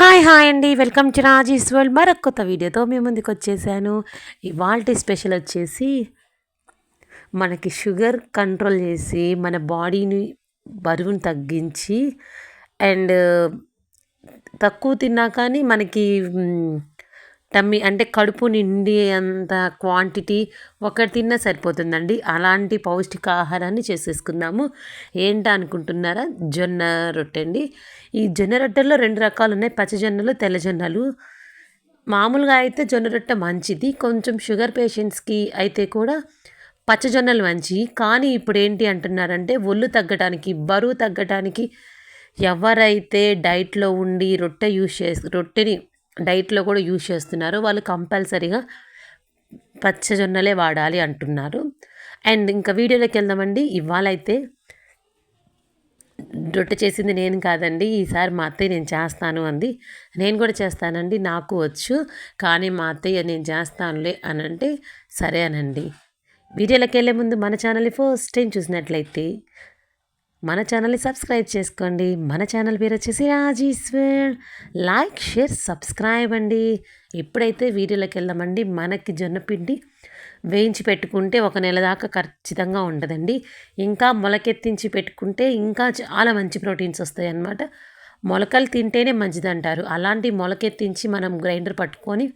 Hi hi అండి. Welcome to Raji's world. మరొక కొత్త వీడియోతో మీ ముందుకు వచ్చేసాను. ఇవాళ స్పెషల్ వచ్చేసి మనకి షుగర్ కంట్రోల్ చేసి మన బాడీని బరువును తగ్గించి అండ్ తక్కువ తిన్నా కానీ మనకి టమ్మీ అంటే కడుపు నిండి అంత క్వాంటిటీ ఒకటి తిన్నా సరిపోతుందండి. అలాంటి పౌష్టికాహారాన్ని చేసేసుకుందాము. ఏంటా అనుకుంటున్నారా? జొన్న రొట్టె అండి ఈ జొన్న రొట్టెల్లో రెండు రకాలు ఉన్నాయి. పచ్చజొన్నలు తెల్లజొన్నలు మామూలుగా అయితే జొన్న రొట్టె మంచిది. కొంచెం షుగర్ పేషెంట్స్కి అయితే కూడా పచ్చజొన్నలు మంచివి కానీ ఇప్పుడు ఏంటి అంటున్నారంటే ఒళ్ళు తగ్గటానికి బరువు తగ్గటానికి ఎవరైతే డైట్లో ఉండి రొట్టె యూస్ చేసి రొట్టెని డైట్లో కూడా యూజ్ చేస్తున్నారు. వాళ్ళు కంపల్సరీగా పచ్చజొన్నలే వాడాలి అంటున్నారు. అండ్ ఇంకా వీడియోలోకి వెళ్దామండి. ఇవాళైతే రొట్టె చేసింది నేను కాదండి. ఈసారి మా అత్తయ్య నేను చేస్తాను అంది. నేను కూడా చేస్తానండి. నాకు వచ్చు. కానీ మా అత్తయ్య నేను చేస్తానులే అని అంటే సరే అనండి. వీడియోలోకి వెళ్ళే ముందు మన ఛానల్ని ఫస్ట్ టైం చూసినట్లయితే మన ఛానల్ని సబ్స్క్రైబ్ చేసుకోండి. మన ఛానల్ పేరు వచ్చేసి రాజీశ్వర్. లైక్ షేర్ సబ్స్క్రైబ్ అండి. ఎప్పుడైతే వీడియోలోకి వెళ్దామండి. మనకి జొన్నపిండి వేయించి పెట్టుకుంటే ఒక నెల దాకా ఖచ్చితంగా ఉండదండి. ఇంకా మొలకెత్తించి పెట్టుకుంటే ఇంకా చాలా మంచి ప్రోటీన్స్ వస్తాయి అన్నమాట మొలకలు తింటేనే మంచిది అంటారు అలాంటి మొలకెత్తించి మనం గ్రైండర్ పట్టుకొని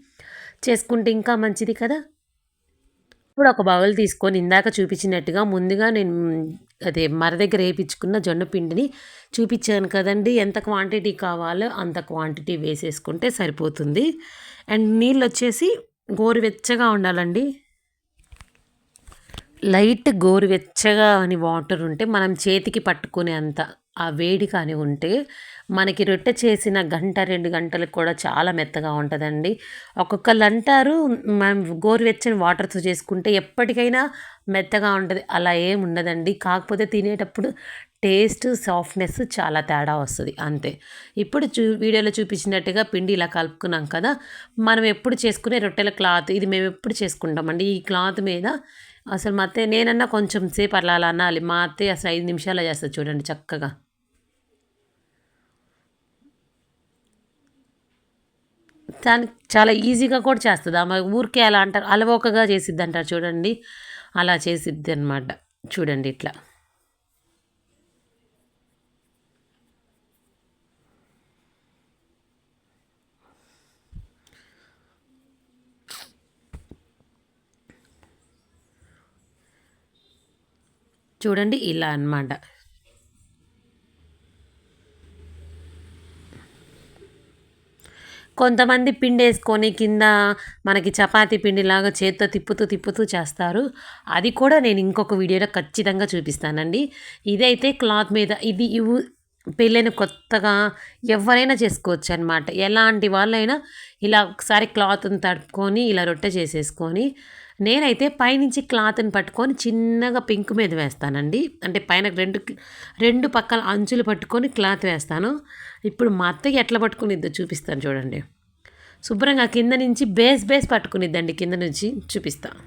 చేసుకుంటే ఇంకా మంచిది కదా? ఇప్పుడు ఒక బౌల్ తీసుకొని ఇందాక చూపించినట్టుగా ముందుగా నేను అదే మర దగ్గర వేయించుకున్న జొన్న పిండిని చూపించాను కదండి. ఎంత క్వాంటిటీ కావాలో అంత క్వాంటిటీ వేసేసుకుంటే సరిపోతుంది. అండ్ నీళ్ళు వచ్చేసి గోరువెచ్చగా ఉండాలండి. లైట్ గోరువెచ్చగా అని వాటర్ ఉంటే మనం చేతికి పట్టుకునే అంత ఆ వేడి కానీ ఉంటే మనకి రొట్టె చేసిన గంట రెండు గంటలకు కూడా చాలా మెత్తగా ఉంటుందండి. ఒక్కొక్కళ్ళు అంటారు మనం గోరువెచ్చని వాటర్తో చేసుకుంటే ఎప్పటికైనా మెత్తగా ఉంటుంది. అలా ఏం ఉండదండి. కాకపోతే తినేటప్పుడు టేస్ట్ సాఫ్ట్నెస్ చాలా తేడా వస్తుంది. అంతే. ఇప్పుడు చూ వీడియోలో చూపించినట్టుగా పిండి ఇలా కలుపుకున్నాం కదా మనం ఎప్పుడు చేసుకునే రొట్టెల క్లాత్ ఇది మేము ఎప్పుడు చేసుకుంటామండి? ఈ క్లాత్ మీద అసలు మా అత్తయ్య నేనన్నా కొంచెం సేపు అలా అలా అనాలి. మా అత్తయ్య అసలు ఐదు నిమిషాలు చేస్తుంది చూడండి చక్కగా. దానికి చాలా ఈజీగా కూడా చేస్తుంది. ఆమె ఊరికే అలా అంటారు అలవోకగా చేసిద్ది అంటారు చూడండి. అలా చేసిద్ది అనమాట చూడండి ఇట్లా. చూడండి ఇలా అనమాట కొంతమంది పిండి వేసుకొని కింద మనకి చపాతీ పిండిలాగా చేత్తో తిప్పుతూ తిప్పుతూ చేస్తారు. అది కూడా నేను ఇంకొక వీడియోలో ఖచ్చితంగా చూపిస్తానండి. ఇదైతే క్లాత్ మీద ఇది ఇవి పెళ్ళైన కొత్తగా ఎవరైనా చేసుకోవచ్చు అనమాట ఎలాంటి వాళ్ళైనా ఇలా ఒకసారి క్లాత్ని తడుపుకొని ఇలా రొట్టె చేసేసుకొని నేనైతే పైనుంచి క్లాత్ని పట్టుకొని చిన్నగా పింక్ మీద వేస్తానండి. అంటే పైన రెండు రెండు పక్కల అంచులు పట్టుకొని క్లాత్ వేస్తాను. ఇప్పుడు మా అత్తకి ఎట్లా పట్టుకునిద్దో చూపిస్తాను చూడండి. శుభ్రంగా కింద నుంచి బేస్ బేస్ పట్టుకునిద్దండి కింద నుంచి చూపిస్తాను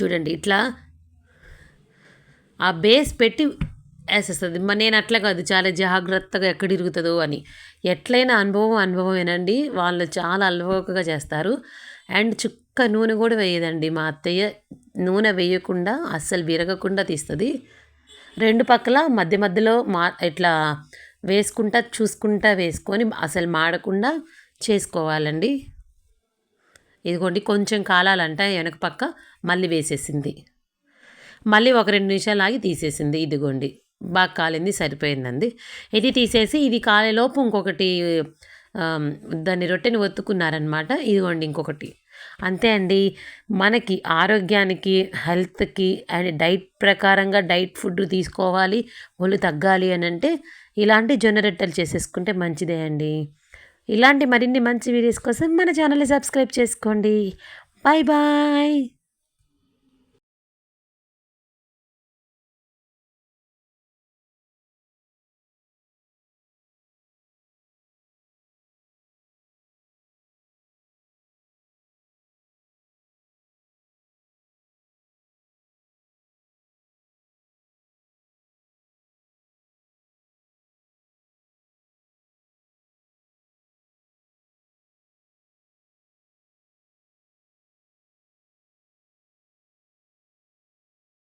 చూడండి ఇట్లా ఆ బేస్ పెట్టి వేసేస్తుంది. నేను అట్లా కాదు. చాలా జాగ్రత్తగా ఎక్కడ ఇరుగుతుందో అని. ఎట్లయినా అనుభవం అనుభవమేనండి. వాళ్ళు చాలా అలవోకగా చేస్తారు. అండ్ చుక్క నూనె కూడా వేయదండి మా అత్తయ్య. నూనె వేయకుండా అస్సలు విరగకుండా తీస్తుంది. రెండు పక్కల మధ్య మధ్యలో మా ఇట్లా వేసుకుంటా చూసుకుంటా వేసుకొని అసలు మాడకుండా చేసుకోవాలండి. ఇదిగోండి కొంచెం కాలాలంట వెనక పక్క మళ్ళీ వేసేసింది. మళ్ళీ ఒక రెండు నిమిషాలు ఆగి తీసేసింది. ఇదిగోండి. బాగా కాలింది సరిపోయిందండి. ఇది తీసేసి ఇది కాలేలోపు ఇంకొకటి దాన్ని రొట్టెని ఒత్తుకున్నారనమాట. ఇదిగోండి ఇంకొకటి. అంతే అండి. మనకి ఆరోగ్యానికి హెల్త్కి అండ్ డైట్ ప్రకారంగా డైట్ ఫుడ్ తీసుకోవాలి ఒళ్ళు తగ్గాలి అని అంటే ఇలాంటి జొన్న రొట్టెలు చేసేసుకుంటే మంచిదే అండి. ఇలాంటి మరిన్ని మంచి వీడియోస్ కోసం మన ఛానల్ని సబ్స్క్రైబ్ చేసుకోండి. Bye bye.